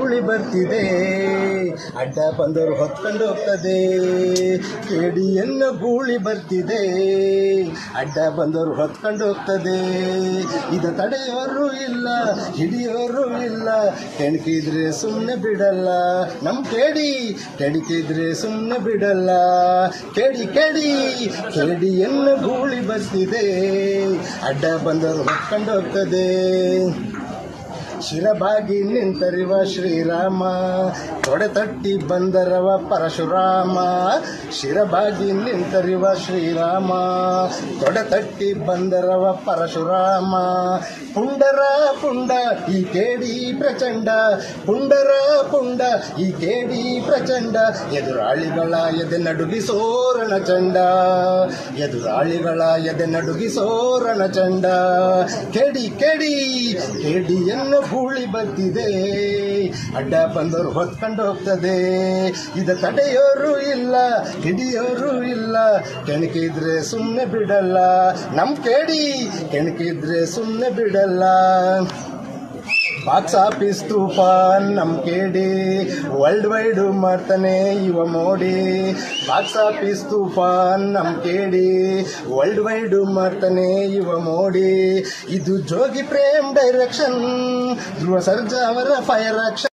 ಗೂಳಿ ಬರ್ತಿದೆ. ಅಡ್ಡ ಬಂದರು ಹೊತ್ಕೊಂಡು ಹೋಗ್ತದೆ. ಕೇಡಿಯನ್ನು ಗೂಳಿ ಬರ್ತಿದೆ. ಅಡ್ಡ ಬಂದರು ಹೊತ್ಕೊಂಡು ಹೋಗ್ತದೆ. ಇದು ತಡೆಯೋರು ಇಲ್ಲ, ಹಿಡಿಯೋರು ಇಲ್ಲ. ಕೆಣಕಿದ್ರೆ ಸುಮ್ಮನೆ ಬಿಡಲ್ಲ. ನಮ್ಮ ಕೇಡಿ, ಕೆಣಕಿದ್ರೆ ಸುಮ್ಮನೆ ಬಿಡಲ್ಲ. ಕೇಡಿ ಕೇಡಿ, ಕೇಡಿಯನ್ನು ಗೂಳಿ ಬರ್ತಿದೆ. ಅಡ್ಡ ಬಂದರು ಹೊತ್ಕೊಂಡು ಹೋಗ್ತದೆ. ಶಿರಬಾಗಿ ನಿಂತರಿವ ಶ್ರೀರಾಮ, ತೊಡೆ ತಟ್ಟಿ ಬಂದರವ ಪರಶುರಾಮ, ಶಿರಬಾಗಿ ನಿಂತರಿವ ಶ್ರೀರಾಮ, ತೊಡೆ ತಟ್ಟಿ ಬಂದರವ ಪರಶುರಾಮ. ಪುಂಡರ ಪುಂಡ, ಈ ಕೇಡಿ ಪ್ರಚಂಡ, ಪುಂಡರ ಪುಂಡ, ಈ ಕೇಡಿ ಪ್ರಚಂಡ, ಎದುರಾಳಿಗಳ ಎದೆ ನಡುಗಿಸೋರಣ ಚಂಡ, ಎದುರಾಳಿಗಳ ಎದೆ ನಡುಗಿಸೋರಣ ಚಂಡ. ಕೆಡಿ ಕೆಡಿ, ಕೇಡಿಯನ್ನು ಗೂಳಿ ಬರ್ತಿದೆ ಅಡ್ಡ ಬಂದವರು ಹೊತ್ಕೊಂಡು ಹೋಗ್ತದೆ. ಇದ ತಡೆಯೋರು ಇಲ್ಲ, ಹಿಡಿಯೋರು ಇಲ್ಲ. ಕೆಣಕಿದ್ರೆ ಸುಮ್ಮನೆ ಬಿಡಲ್ಲ. ನಮ್ ಕೇಡಿ ಕೆಣಕಿದ್ರೆ ಸುಮ್ಮನೆ ಬಿಡಲ್ಲ. ಬಾಕ್ಸ್ ಆಫೀಸ್ ತೂಫಾನ್ ನಮ್ ಕೇಡಿ ವರ್ಲ್ಡ್ ವೈಡ್ ಮಾಡ್ತಾನೆ ಇವ ಮೋಡಿ. ಬಾಕ್ಸ್ ಆಫೀಸ್ ತೂಫಾನ್ ನಮ್ ಕೇಡಿ ವರ್ಲ್ಡ್ ವೈಡ್ ಮಾಡ್ತಾನೆ ಇವ ಮೋಡಿ. ಇದು ಜೋಗಿ ಪ್ರೇಮ್ ಡೈರೆಕ್ಷನ್ ಧ್ರುವ ಸರ್ಜಾ ಅವರ ಫೈರ್ ಆಕ್ಷನ್